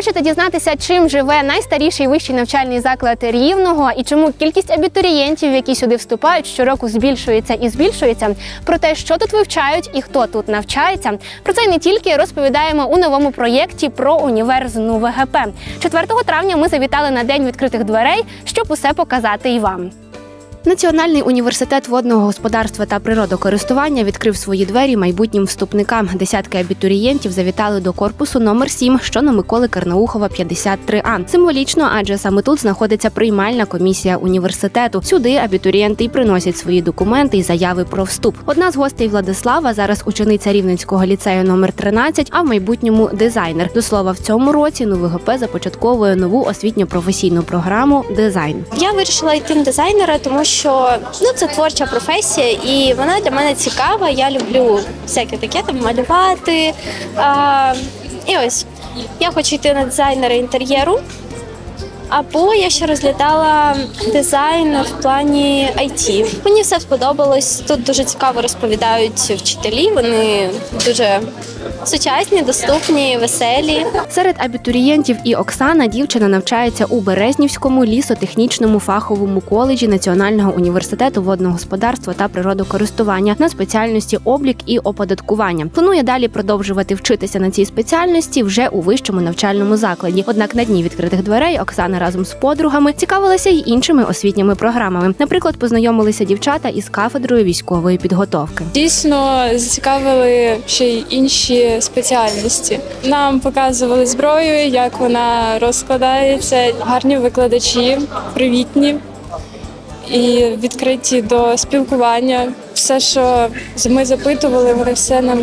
Хочете дізнатися, чим живе найстаріший вищий навчальний заклад Рівного і чому кількість абітурієнтів, які сюди вступають, щороку збільшується і збільшується? Про те, що тут вивчають і хто тут навчається, про це не тільки розповідаємо у новому проєкті про універ з НУ ВГП. 4 травня ми завітали на день відкритих дверей, щоб усе показати і вам. Національний університет водного господарства та природокористування відкрив свої двері майбутнім вступникам. Десятки абітурієнтів завітали до корпусу номер 7, що на Миколи Карнаухова 53А. Символічно, адже саме тут знаходиться приймальна комісія університету. Сюди абітурієнти й приносять свої документи і заяви про вступ. Одна з гостей Владислава зараз учениця Рівненського ліцею номер 13, а в майбутньому дизайнер. До слова, в цьому році НУВГП започатковує нову освітньо-професійну програму Дизайн. Я вирішила йти дизайнера, тому що ну це творча професія, і вона для мене цікава. Я люблю всяке таке там малювати. А, і ось я хочу йти на дизайнера інтер'єру. Або я ще розглядала дизайн в плані IT. Мені все сподобалось. Тут дуже цікаво розповідають вчителі. Вони дуже сучасні, доступні, веселі. Серед абітурієнтів і Оксана дівчина навчається у Березнівському лісотехнічному фаховому коледжі Національного університету водного господарства та природокористування на спеціальності облік і оподаткування. Планує далі продовжувати вчитися на цій спеціальності вже у вищому навчальному закладі. Однак на дні відкритих дверей Оксана разом з подругами цікавилася й іншими освітніми програмами. Наприклад, познайомилися дівчата із кафедрою військової підготовки. Дійсно зацікавили ще й інші спеціальності. Нам показували зброю, як вона розкладається. Гарні викладачі, привітні і відкриті до спілкування. Все, що ми запитували, вони все нам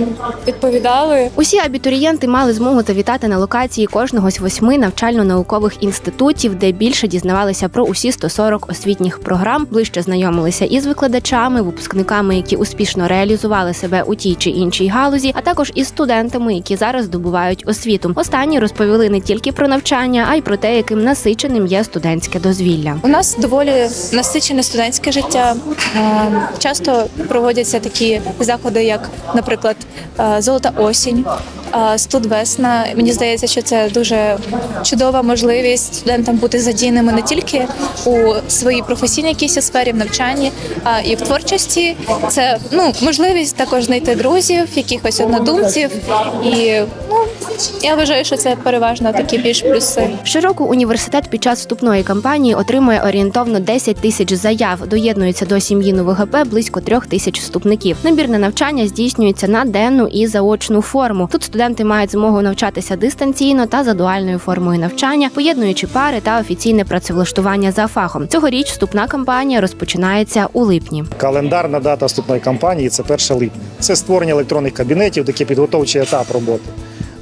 відповідали. Усі абітурієнти мали змогу завітати на локації кожного з восьми навчально-наукових інститутів, де більше дізнавалися про усі 140 освітніх програм, ближче знайомилися із викладачами, випускниками, які успішно реалізували себе у тій чи іншій галузі, а також із студентами, які зараз здобувають освіту. Останні розповіли не тільки про навчання, а й про те, яким насиченим є студентське дозвілля. У нас доволі насичене студентське життя. Е, Часто проводяться такі заходи, як, наприклад, е, Золота осінь, е, студвесна. Мені здається, що це дуже чудова можливість студентам бути задіяними не тільки у своїй професійній якійсь сфері, в навчанні, а і в творчості. Це ну можливість також знайти друзів, якихось однодумців. І я вважаю, що це переважно такі більш плюси. Щороку університет під час вступної кампанії отримує орієнтовно 10 тисяч заяв. Доєднується до сім'ї НУВГП близько трьох тисяч вступників. Набір на навчання здійснюється на денну і заочну форму. Тут студенти мають змогу навчатися дистанційно та за дуальною формою навчання, поєднуючи пари та офіційне працевлаштування за фахом. Цьогоріч вступна кампанія розпочинається у липні. Календарна дата вступної кампанії це 1 липня. Це створення електронних кабінетів, такий підготовчий етап роботи.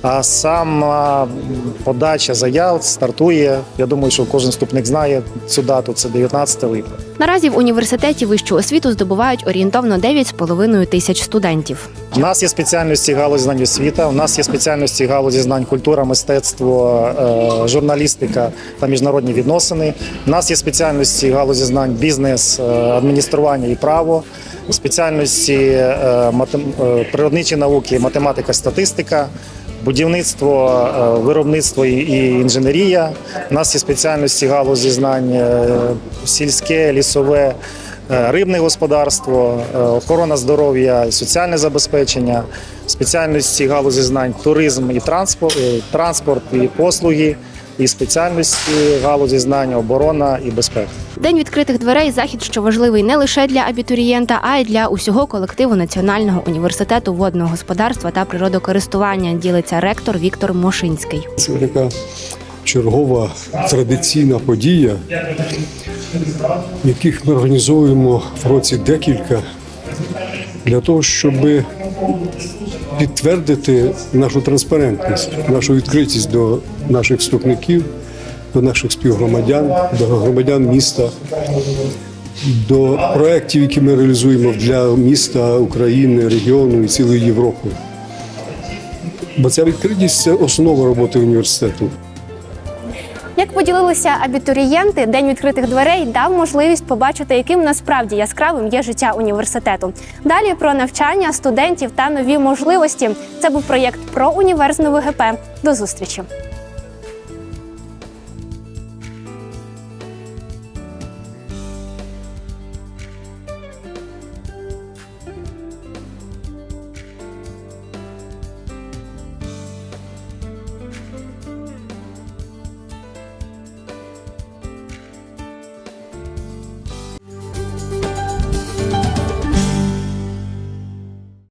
А сама подача заяв стартує. Я думаю, що кожен вступник знає цю дату. Це 19 липня. Наразі в університеті вищу освіту здобувають орієнтовно 9,5 тисяч студентів. У нас є спеціальності галузі знань освіта, у нас є спеціальності галузі знань культура, мистецтво, е, журналістика та міжнародні відносини. У нас є спеціальності галузі знань бізнес, е, адміністрування і право, спеціальності е, природничі науки, математика, статистика. Будівництво, е, виробництво і- інженерія. У нас є спеціальності галузі знань е, сільське, лісове, е, рибне господарство, охорона здоров'я, соціальне забезпечення, спеціальності галузі знань туризм і транспорт, транспорт і послуги, і спеціальності галузі знань оборона і безпека. День відкритих дверей захід, що важливий не лише для абітурієнта, а й для усього колективу Національного університету водного господарства та природокористування. Ділиться ректор Віктор Мошинський. Це така чергова традиційна подія, яких ми організовуємо в році декілька для того, щоб підтвердити нашу транспарентність, нашу відкритість до наших вступників, до наших співгромадян, до громадян міста, до проєктів, які ми реалізуємо для міста, України, регіону і цілої Європи. Бо ця відкритість це основа роботи університету. Як поділилися абітурієнти, день відкритих дверей дав можливість побачити, яким насправді яскравим є життя університету. Далі про навчання студентів та нові можливості. Це був проєкт про універсну ГП. До зустрічі.